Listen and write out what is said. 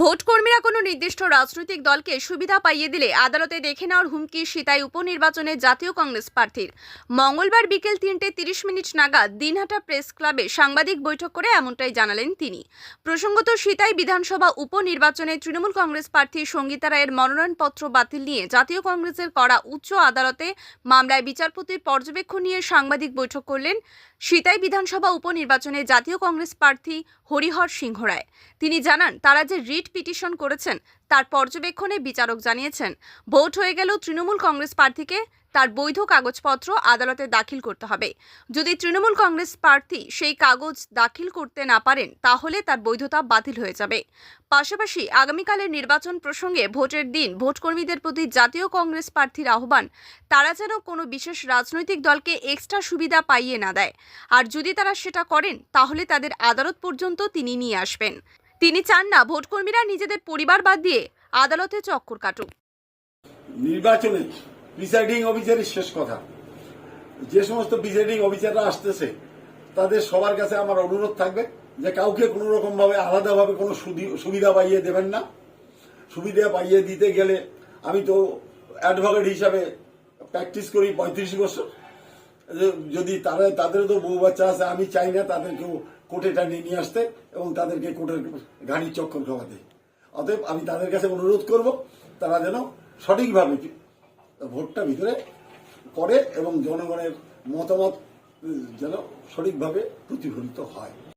ভোটকর্মীরা কোনো নির্দিষ্ট রাজনৈতিক দলকে সুবিধা পাইয়ে দিলে আদালতে দেখে নেওয়ার হুমকি সিতাই উপনির্বাচনে জাতীয় কংগ্রেস প্রার্থীর। মঙ্গলবার বিকেল তিনটে তিরিশ মিনিট নাগাদ দিনহাটা প্রেস ক্লাবে সাংবাদিক বৈঠক করে এমনটাই জানালেন তিনি। প্রসঙ্গত সিতাই বিধানসভা উপনির্বাচনে তৃণমূল কংগ্রেস প্রার্থী সঙ্গীতা রায়ের মনোনয়নপত্র বাতিল নিয়ে জাতীয় কংগ্রেসের করা উচ্চ আদালতে মামলায় বিচারপতির পর্যবেক্ষণ নিয়ে সাংবাদিক বৈঠক করলেন সিতাই বিধানসভা উপনির্বাচনে জাতীয় কংগ্রেস প্রার্থী হরিহর সিংহ রায় তিনি জানান, তারা যে রিট পিটিশন করেছেন, তার পর্যবেক্ষণে বিচারক জানিয়েছেন, ভোট হয়ে গেল তৃণমূল কংগ্রেস প্রার্থীকে তার বৈধ কাগজপত্র আদালতে দাখিল করতে হবে। যদি তৃণমূল কংগ্রেস প্রার্থী সেই কাগজ দাখিল করতে না পারেন, তাহলে তার বৈধতা বাতিল হয়ে যাবে। পাশাপাশি আগামীকালের নির্বাচন প্রসঙ্গে ভোটের দিন ভোটকর্মীদের প্রতি জাতীয় কংগ্রেস প্রার্থীর আহ্বান, তারা যেন কোনো বিশেষ রাজনৈতিক দলকে এক্সট্রা সুবিধা পাইয়ে না দেয়। আর যদি তারা সেটা করেন, তাহলে তাদের আদালত পর্যন্ত তিনি নিয়ে আসবেন। তিনি চান না ভোটকর্মীরা নিজেদের পরিবার বাদ দিয়ে আদালতে চক্কর কাটুক। নির্বাচনে প্রিসাইডিং অফিসারের শেষ কথা। যে সমস্ত প্রিসাইডিং অফিসাররা আসতেছে, তাদের সবার কাছে আমার অনুরোধ থাকবে যে কাউকে কোনো রকম ভাবে আলাদাভাবে কোনো সুবিধা পাইয়ে দেবেন না। সুবিধা পাইয়ে দিতে গেলে আমি তো অ্যাডভোকেট হিসাবে প্র্যাকটিস করি পঁয়ত্রিশ বছর। যদি তারা তাদেরও তো বউ বাচ্চা আছে, আমি চাই না তাদেরকেও কোর্টে টানিয়ে নিয়ে আসতে এবং তাদেরকে কোর্টের ঘাড়ির চক্কর খাওয়াতে। অতএব আমি তাদের কাছে অনুরোধ করব, তারা যেন সঠিকভাবে ভোটটা ভিতরে করে এবং জনগণের মতামত যেন সঠিকভাবে প্রতিফলিত হয়।